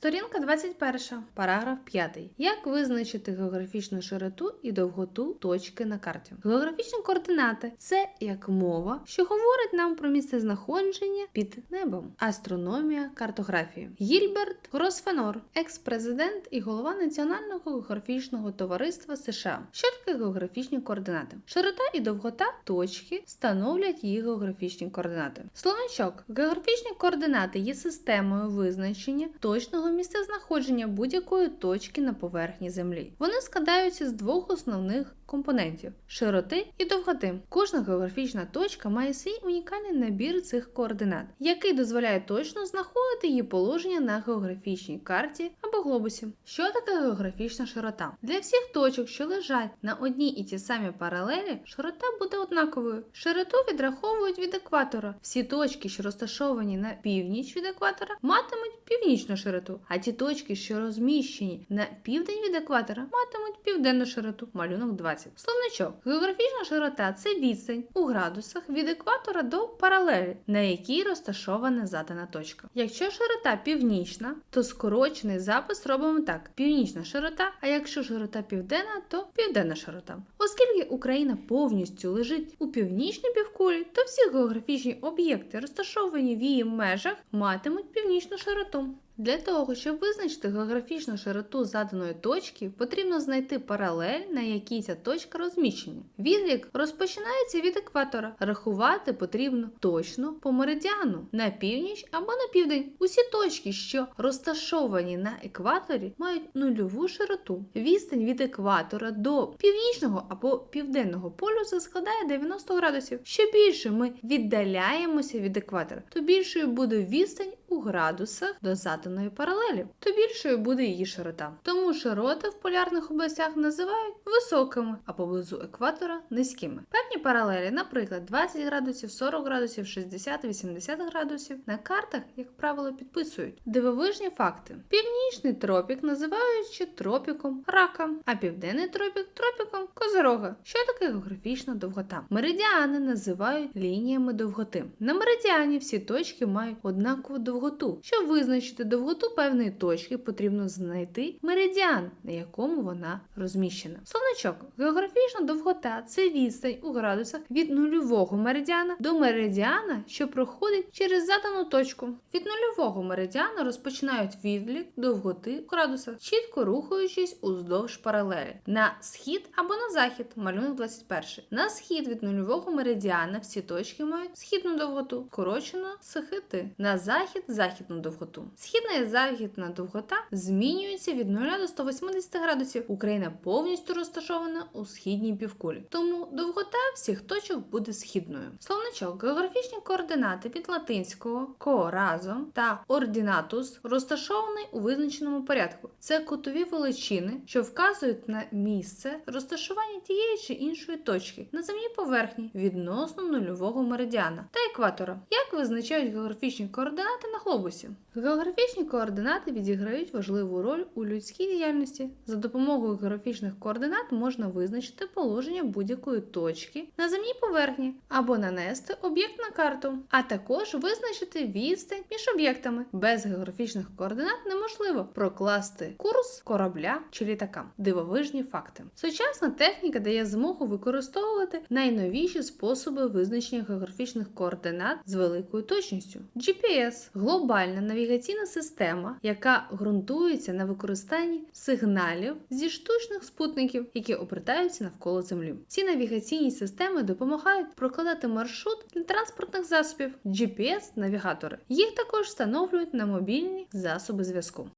Сторінка 21, параграф 5. Як визначити географічну широту і довготу точки на карті? Географічні координати це як мова, що говорить нам про місце знаходження під небом. Астрономія, картографія. Гільберт Гросфенор, екс-президент і голова Національного географічного товариства США. Що таке географічні координати? Широта і довгота точки становлять її географічні координати. Словничок. Географічні координати є системою визначення точного місця знаходження будь-якої точки на поверхні Землі. Вони складаються з двох основних компонентів широти і довготи. Кожна географічна точка має свій унікальний набір цих координат, який дозволяє точно знаходити її положення на географічній карті або глобусі. Що таке географічна широта? Для всіх точок, що лежать на одній і ті самі паралелі, широта буде однаковою. Широту відраховують від екватора. Всі точки, що розташовані на північ від екватора, матимуть північну широту, а ті точки, що розміщені на південь від екватора, матимуть південну широту. Малюнок 20. Словничок. Географічна широта це відстань у градусах від екватора до паралелі, на якій розташована задана точка. Якщо широта північна, то скорочений запис робимо так: північна широта, а якщо широта південна, то південна широта. Оскільки Україна повністю лежить у північній півкулі, то всі географічні об'єкти, розташовані в її межах, матимуть північну широту. Для того, щоб визначити географічну широту заданої точки, потрібно знайти паралель, на якій ця точка розміщена. Відлік розпочинається від екватора. Рахувати потрібно точно по меридіану на північ або на південь. Усі точки, що розташовані на екваторі, мають нульову широту. Відстань від екватора до північного або південного полюса складає 90 градусів. Що більше ми віддаляємося від екватора, то більшою буде відстань у градусах до заданої паралелі, то більшою буде її широта. Тому широти в полярних областях називають високими, а поблизу екватора низькими. Певні паралелі, наприклад, 20 градусів, 40 градусів, 60-80 градусів, на картах, як правило, підписують. Дивовижні факти: північний тропік називають ще тропіком рака, а південний тропік тропіком козирога. Що таке географічна довгота? Меридіани називають лініями довготи. На меридіані всі точки мають однакову довготу. Щоб визначити довготу певної точки, потрібно знайти меридіан, на якому вона розміщена. Словничок, географічна довгота це відстань у градусах від нульового меридіана до меридіана, що проходить через задану точку. Від нульового меридіана розпочинають відлік довготи в градусах, чітко рухаючись уздовж паралелі. На схід або на захід, малюнок 21. На схід від нульового меридіана всі точки мають східну довготу, скорочено схити. На захід західну довготу. Східна і західна довгота змінюються від 0 до 180 градусів. Україна повністю розташована у східній півкулі. Тому довгота всіх точок буде східною. Словничок, географічні координати від латинського ко разом та ордінатус розташований у визначеному порядку. Це кутові величини, що вказують на місце розташування тієї чи іншої точки на земній поверхні відносно нульового меридіана та екватора. Як визначають географічні координати на глобусі? Географічні координати відіграють важливу роль у людській діяльності. За допомогою географічних координат можна визначити положення будь-якої точки на земній поверхні або нанести об'єкт на карту, а також визначити відстань між об'єктами. Без географічних координат неможливо прокласти курс корабля чи літака. Дивовижні факти. Сучасна техніка дає змогу використовувати найновіші способи визначення географічних координат з великою точністю. GPS глобальна навігаційна система, яка ґрунтується на використанні сигналів зі штучних спутників, які обертаються навколо Землі. Ці навігаційні системи допомагають прокладати маршрут для транспортних засобів GPS-навігатори. Їх також встановлюють на мобільні засоби зв'язку.